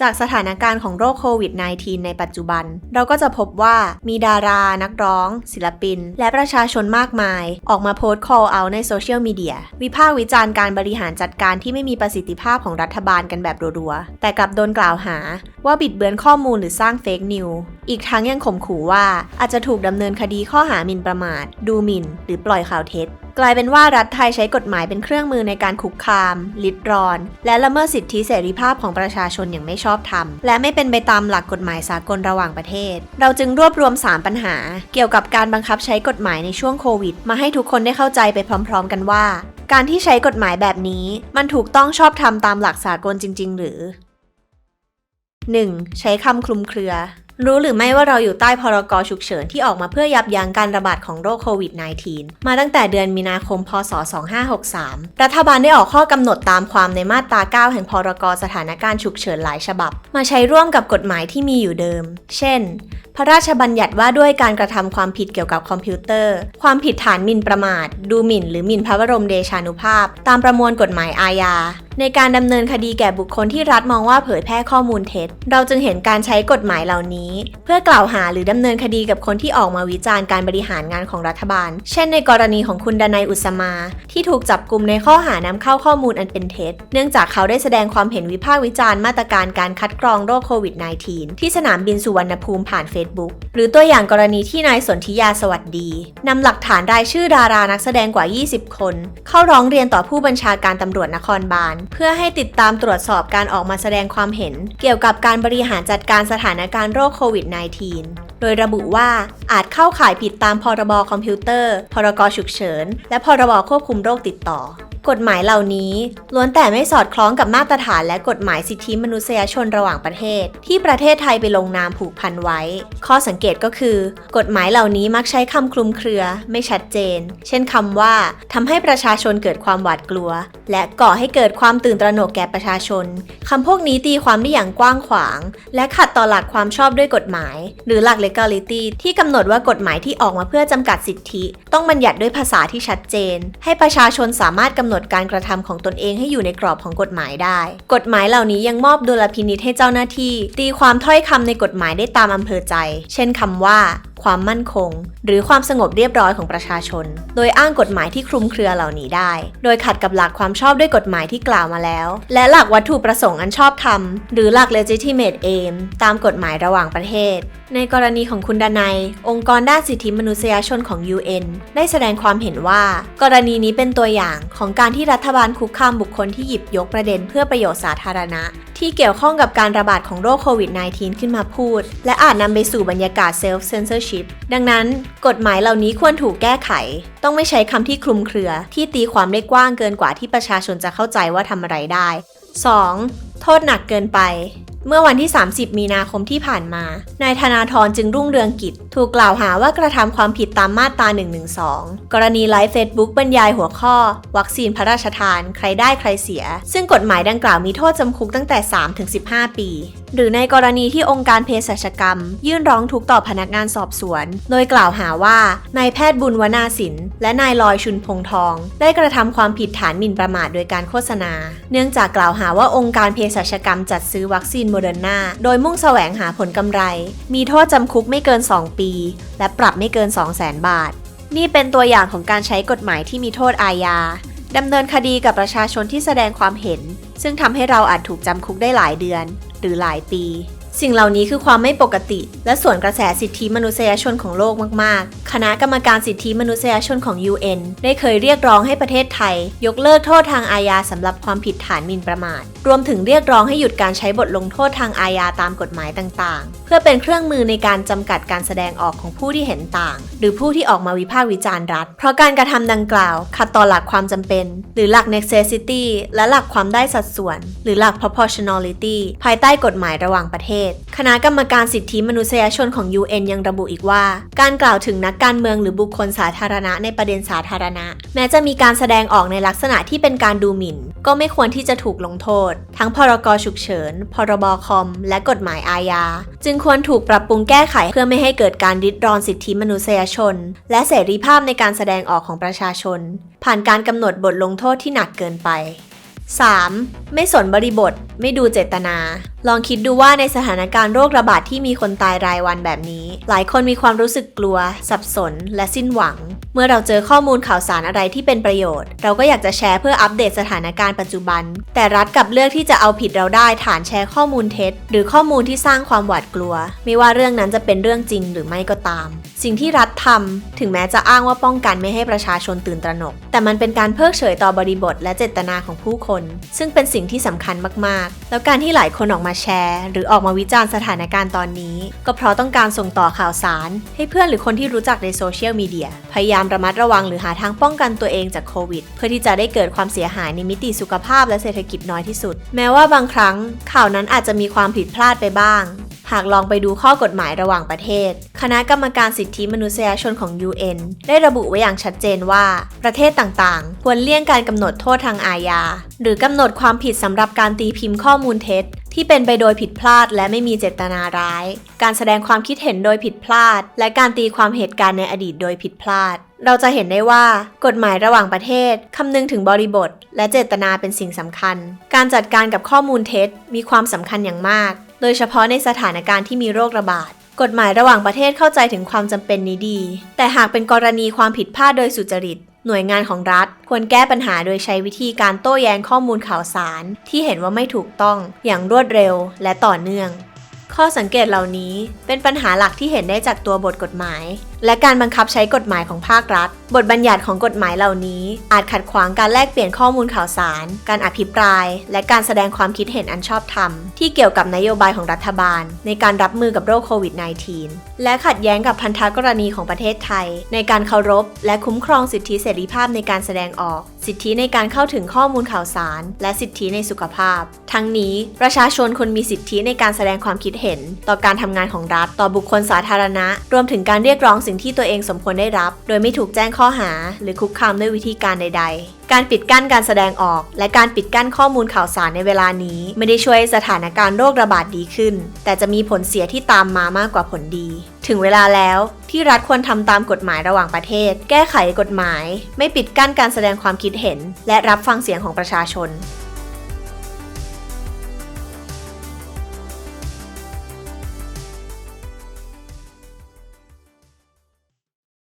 จากสถานการณ์ของโรคโควิด -19 ในปัจจุบัน เราก็จะพบว่ามีดารา นักร้อง ศิลปิน และประชาชนมากมาย ออกมาโพสต์ call out ในโซเชียลมีเดีย วิพากษ์วิจารณ์การบริหารจัดการที่ไม่มีประสิทธิภาพของรัฐบาลกันแบบรัวๆ แต่กลับโดนกล่าวหา ว่าบิดเบือนข้อมูลหรือสร้างเฟกนิว อีกทั้งยังข่มขู่ว่าอาจจะถูกดำเนินคดีข้อหาหมิ่นประมาท ดูหมิ่น หรือปล่อยข่าวเท็จ กลายเป็นว่ารัฐไทยใช้กฎหมายเป็นเครื่องมือในการคุกคาม ลิดรอน และละเมิดสิทธิเสรีภาพของประชาชนอย่างไม่ชอบธรรม และไม่เป็นไปตามหลักกฎหมายสากลระหว่างประเทศ เราจึงรวบรวม 3 ปัญหา เกี่ยวกับการบังคับใช้กฎหมายในช่วงโควิด มาให้ทุกคนได้เข้าใจไปพร้อม ๆ กันว่า การที่ใช้กฎหมายแบบนี้ มันถูกต้องชอบธรรมตามหลักสากลจริง ๆ หรือ 1. ใช้คำคลุมเครือ รู้หรือไม่ว่าเราอยู่ใต้พรกฉุกเฉินที่ออกมาเพื่อยับยั้งการระบาดของโรคโควิด -19 มาตั้งแต่เดือนมีนาคม พศ 2563 รัฐบาลได้ออกข้อกำหนดตามความในมาตรา 9 แห่งพรกสถานการณ์ฉุกเฉินหลายฉบับ มาใช้ร่วมกับกฎหมายที่มีอยู่เดิม เช่น พระราชบัญญัติว่าด้วยการกระทำความผิดเกี่ยวกับคอมพิวเตอร์ ความผิดฐานหมิ่นประมาท ดูหมิ่น หรือหมิ่นพระบรมเดชานุภาพ ตามประมวลกฎหมายอาญา ในการดำเนินคดีแก่บุคคลที่รัฐมองว่าเผยแพร่ข้อมูลเท็จ เราจึงเห็นการใช้กฎหมายเหล่านี้ เพื่อกล่าวหาหรือดำเนินคดีกับคนที่ออกมาวิจารณ์การบริหารงานของรัฐบาล เช่นในกรณีของคุณดนัยอุตสมา ที่ถูกจับกลุมในข้อหานำเข้าข้อมูลอันเป็นเท็จ เนื่องจากเขาได้แสดงความเห็นวิพากษ์วิจารณ์มาตรการการคัดกรองโรคโควิด -19 ที่สนามบินสุวรรณภูมิผ่านเฟ Facebook หรือตัวอย่างกรณีที่นายสนธิยาสวัสดีนำหลักฐานรายชื่อดารานักแสดงกว่า 20 คน เข้าร้องเรียนต่อผู้บัญชาการตำรวจนครบาล เพื่อให้ติดตามตรวจสอบการออกมาแสดงความเห็น เกี่ยวกับการบริหารจัดการสถานการณ์โรคโควิด -19 โดยระบุว่าอาจเข้าข่ายผิดตามพรบคอมพิวเตอร์ พรกฉุกเฉิน และพรบควบคุมโรคติดต่อ กฎหมายเหล่านี้ล้วนแต่ไม่สอดคล้องกับมาตรฐานและกฎหมายสิทธิมนุษยชนระหว่างประเทศ ที่ประเทศไทยไปลงนามผูกพันไว้ ข้อสังเกตก็คือ กฎหมายเหล่านี้มักใช้คำคลุมเครือไม่ชัดเจน เช่นคำว่าทำให้ประชาชนเกิดความหวาดกลัว และก่อให้เกิดความตื่นตระหนกแก่ประชาชนคำพวกนี้ตีความได้อย่างกว้างขวาง และขัดต่อหลักความชอบด้วยกฎหมาย หรือหลัก legality ที่กำหนดว่ากฎหมายที่ออกมาเพื่อจำกัดสิทธิ ต้องบัญญัติด้วยภาษาที่ชัดเจน ให้ประชาชนสามารถกำหนดการกระทำของตนเองให้อยู่ในกรอบของกฎหมายได้ กฎหมายเหล่านี้ยังมอบดุลพินิษให้เจ้าหน้าที่ ตีความถ้อยคำในกฎหมายได้ตามอำเภอใจ เช่นคำว่า ความมั่นคง หรือความสงบเรียบร้อยของประชาชน โดยอ้างกฎหมายที่คลุมเครือเหล่านี้ได้ โดยขัดกับหลักความชอบด้วยกฎหมายที่กล่าวมาแล้ว และหลักวัตถุประสงค์อันชอบธรรมหรือหลัก legitimate aim ตามกฎหมายระหว่างประเทศในกรณีของคุณดนัยองค์กรด้านสิทธิมนุษยชนของ UN ได้แสดงความเห็นว่า กรณีนี้เป็นตัวอย่างของการที่รัฐบาลคุกคามบุคคลที่หยิบยกประเด็นเพื่อประโยชน์สาธารณะ ที่เกี่ยวข้องกับการระบาดของโรคโควิด -19 ขึ้นมาพูด และอาจนำไปสู่บรรยากาศ self censorship ดังนั้น กฎหมายเหล่านี้ควรถูกแก้ไข ต้องไม่ใช้คำที่คลุมเครือ ที่ตีความได้กว้างเกินกว่าที่ประชาชนจะเข้าใจว่าทำอะไรได้ 2. โทษหนักเกินไป เมื่อวันที่ 30 มีนาคมที่ผ่านมา นายธนาธรจึงรุ่งเรืองกิจ ถูกกล่าวหาว่ากระทำความผิดตามมาตรา 112 กรณีไลฟ์เฟซบุ๊กบรรยายหัวข้อ วัคซีนพระราชทาน ใครได้ใครเสีย ซึ่งกฎหมายดังกล่าวมีโทษจำคุกตั้งแต่ 3-15 ปีหรือในกรณีที่องค์การเภสัชกรรม ยื่นร้องทุกต่อพนักงานสอบสวน โดยกล่าวหาว่านายแพทย์บุญวนาสินและนายลอยชุนพงทอง ได้กระทำความผิดฐานหมิ่นประมาทโดยการโฆษณา เนื่องจากกล่าวหาว่าองค์การเภสัชกรรมจัดซื้อวัคซีนโมเดอร์นาโดยมุ่งแสวงหาผลกำไร มีโทษจำคุกไม่เกิน 2 ปี และปรับไม่เกิน 200,000 บาท นี่เป็นตัวอย่างของการใช้กฎหมายที่มีโทษอาญา ดำเนินคดีกับประชาชนที่แสดงความเห็น ซึ่งทำให้เราอาจถูกจำคุกได้หลายเดือน หรือหลายปี สิ่งเหล่านี้คือความไม่ปกติ และส่วนกระแสสิทธิมนุษยชนของโลกมาก ๆ คณะกรรมการสิทธิมนุษยชนของ UN ได้เคยเรียกร้องให้ประเทศไทย ยกเลิกโทษทางอาญาสำหรับความผิดฐานหมิ่นประมาท รวมถึงเรียกร้องให้หยุดการใช้บทลงโทษทางอาญาตามกฎหมายต่าง ๆ เพื่อเป็นเครื่องมือในการจำกัดการแสดงออกของผู้ที่เห็นต่าง หรือผู้ที่ออกมาวิพากษ์วิจารณ์รัฐ เพราะการกระทำดังกล่าว ขัดต่อหลักความจำเป็น หรือหลัก necessity และหลักความได้สัดส่วน หรือหลัก proportionality ภายใต้กฎหมายระหว่างประเทศคณะกรรมการสิทธิมนุษยชนของ UN ยังระบุอีกว่า การกล่าวถึงนักการเมืองหรือบุคคลสาธารณะในประเด็นสาธารณะ แม้จะมีการแสดงออกในลักษณะที่เป็นการดูหมิ่น ก็ไม่ควรที่จะถูกลงโทษ ทั้งพรกฉุกเฉิน พรบคอม และกฎหมายอาญา จึงควรถูกปรับปรุงแก้ไขเพื่อไม่ให้เกิดการริดรอนสิทธิมนุษยชน และเสรีภาพในการแสดงออกของประชาชน ผ่านการกำหนดบทลงโทษที่หนักเกินไป 3. ไม่สนบริบท ไม่ดูเจตนา ลองคิดดูว่าในสถานการณ์โรคระบาดที่มีคนตายรายวันแบบนี้ หลายคนมีความรู้สึกกลัว สับสน และสิ้นหวัง เมื่อเราเจอข้อมูลข่าวสารอะไรที่เป็นประโยชน์ เราก็อยากจะแชร์เพื่ออัปเดตสถานการณ์ปัจจุบัน แต่รัฐกลับเลือกที่จะเอาผิดเราได้ฐานแชร์ข้อมูลเท็จ หรือข้อมูลที่สร้างความหวาดกลัว ไม่ว่าเรื่องนั้นจะเป็นเรื่องจริงหรือไม่ก็ตาม สิ่งที่รัฐทำถึงแม้จะอ้างว่าป้องกันไม่ให้ประชาชนตื่นตระหนก แต่มันเป็นการเพิกเฉยต่อบริบทและเจตนาของผู้คน ซึ่งเป็นสิ่งที่สำคัญมากๆ แล้วการที่หลายคนออกมาแชร์ หรือออกมาวิจารณ์สถานการณ์ตอนนี้ ก็เพราะต้องการส่งต่อข่าวสาร ให้เพื่อนหรือคนที่รู้จักในโซเชียลมีเดียพยายามระมัดระวังหรือหาทางป้องกันตัวเองจากโควิด เพื่อที่จะได้เกิดความเสียหายในมิติสุขภาพและเศรษฐกิจน้อยที่สุด แม้ว่าบางครั้งข่าวนั้นอาจจะมีความผิดพลาดไปบ้าง หากลองไปดูข้อกฎหมายระหว่างประเทศ คณะกรรมการสิทธิมนุษยชนของ UN ได้ระบุไว้อย่างชัดเจนว่า ประเทศต่างๆ ควรเลี่ยงการกำหนดโทษทางอาญา หรือกำหนดความผิดสำหรับการตีพิมพ์ข้อมูลเท็จที่เป็นไปโดยผิดพลาดและไม่มีเจตนาร้าย การแสดงความคิดเห็นโดยผิดพลาด และการตีความเหตุการณ์ในอดีตโดยผิดพลาด เราจะเห็นได้ว่า กฎหมายระหว่างประเทศคำนึงถึงบริบท และเจตนาเป็นสิ่งสำคัญ การจัดการกับข้อมูลเท็จมีความสำคัญอย่างมาก โดยเฉพาะในสถานการณ์ที่มีโรคระบาด กฎหมายระหว่างประเทศเข้าใจถึงความจำเป็นนี้ดี แต่หากเป็นกรณีความผิดพลาดโดยสุจริต หน่วยงานของรัฐ ควรแก้ปัญหาโดยใช้วิธีการโต้แย้งข้อมูลข่าวสาร ที่เห็นว่าไม่ถูกต้อง อย่างรวดเร็วและต่อเนื่องข้อสังเกตเหล่านี้เป็นปัญหาหลักที่เห็นได้จากตัวบทกฎหมาย และการบังคับใช้กฎหมายของภาครัฐบทบัญญัติของกฎหมายเหล่านี้ อาจขัดขวางการแลกเปลี่ยนข้อมูลข่าวสาร การอภิปราย และการแสดงความคิดเห็นอันชอบธรรม ที่เกี่ยวกับนโยบายของรัฐบาล ในการรับมือกับโรคโควิด -19 และขัดแย้งกับพันธกรณีของประเทศไทย ในการเคารพ และคุ้มครองสิทธิเสรีภาพในการแสดงออก สิทธิในการเข้าถึงข้อมูลข่าวสาร และสิทธิในสุขภาพ ทั้งนี้ประชาชนควรมีสิทธิในการแสดงความคิดเห็น ต่อการทำงานของรัฐ ต่อบุคคลสาธารณะ รวมถึงการเรียกร้องสิ่งที่ตัวเองสมควรได้รับ โดยไม่ถูกแจ้งข้อหา หรือคุกคามด้วยวิธีการใด ๆ การปิดกั้นการแสดงออก และการปิดกั้นข้อมูลข่าวสารในเวลานี้ ไม่ได้ช่วยให้สถานการณ์โรคระบาดดีขึ้น แต่จะมีผลเสียที่ตามมามากกว่าผลดี ถึงเวลาแล้วที่รัฐควรทำตามกฎหมายระหว่างประเทศ แก้ไขกฎหมาย ไม่ปิดกั้นการแสดงความคิดเห็น และรับฟังเสียงของประชาชน